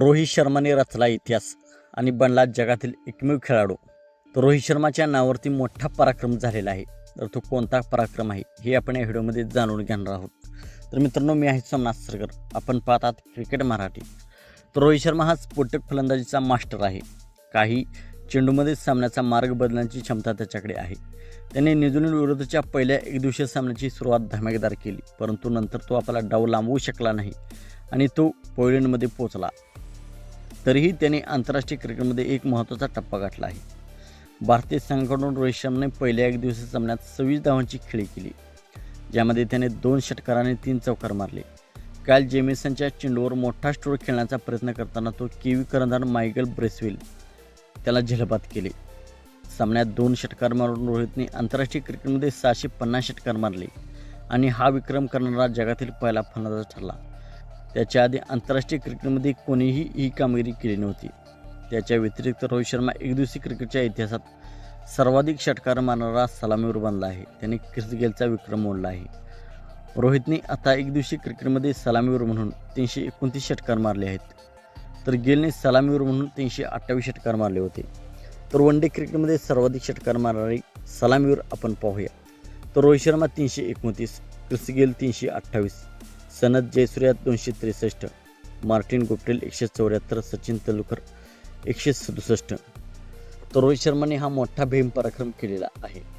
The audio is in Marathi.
रोहित शर्माने रचला इतिहास आणि बनला जगातील एकमेव खेळाडू. तर रोहित शर्माच्या नावावरती मोठा पराक्रम झालेला आहे. तर तो कोणता पराक्रम आहे हे आपण या व्हिडिओमध्ये जाणून घेणार आहोत. तर मित्रांनो मी आहे सोमनाथ सरगर. आपण पाहतात क्रिकेट मराठी. तर रोहित शर्मा हा स्फोटक फलंदाजीचा मास्टर आहे. काही चेंडूमध्ये सामन्याचा मार्ग बदलण्याची क्षमता त्याच्याकडे आहे. त्याने न्यूझीलंड विरुद्धच्या पहिल्या एकदिवसीय सामन्याची सुरुवात धमाकेदार केली परंतु नंतर तो आपला डाव लांबवू शकला नाही आणि तो पोयलंडमध्ये पोचला तरीही त्याने आंतरराष्ट्रीय क्रिकेटमध्ये एक महत्त्वाचा टप्पा गाठला आहे. भारतीय संघाकडून रोहित शर्माने पहिल्या एक दिवसीय सामन्यात सव्वीस धावांची खेळी केली ज्यामध्ये त्याने दोन षटकार आणि तीन चौकार मारले. काल जेमिसनच्या चेंडूवर मोठा स्टोर खेळण्याचा प्रयत्न करताना तो केवी कर्णधार मायकल ब्रेसवेल त्याला झलबात केले. सामन्यात दोन षटकार मारून रोहितने आंतरराष्ट्रीय क्रिकेटमध्ये सहाशे पन्नास षटकार मारले आणि हा विक्रम करणारा जगातील पहिला फलंदाज ठरला. त्याच्या आधी आंतरराष्ट्रीय क्रिकेटमध्ये कोणीही ही कामगिरी केली नव्हती. त्याच्या व्यतिरिक्त रोहित शर्मा एकदिवसीय क्रिकेटच्या इतिहासात सर्वाधिक षटकार मारणारा सलामीवर बनला आहे. त्याने क्रिस गेलचा विक्रम मोडला आहे. रोहितने आता एकदिवसीय क्रिकेटमध्ये सलामीवर म्हणून तीनशे एकोणतीस षटकार मारले आहेत. तर गेलने सलामीवर म्हणून तीनशे अठ्ठावीस षटकार मारले होते. तर वन डे क्रिकेटमध्ये सर्वाधिक षटकार मारणारे सलामीवर आपण पाहूया. तर रोहित शर्मा तीनशे एकोणतीस क्रिस गेल तीनशे अठ्ठावीस. सनद जयसूर्या दोनशे त्रेसष्ट मार्टिन गुप्टेल एकशे चौऱ्याहत्तर सचिन तेंडुलकर एकशे सदुसष्ट. तर रोहित शर्माने हा मोठा भीम पराक्रम केलेला आहे.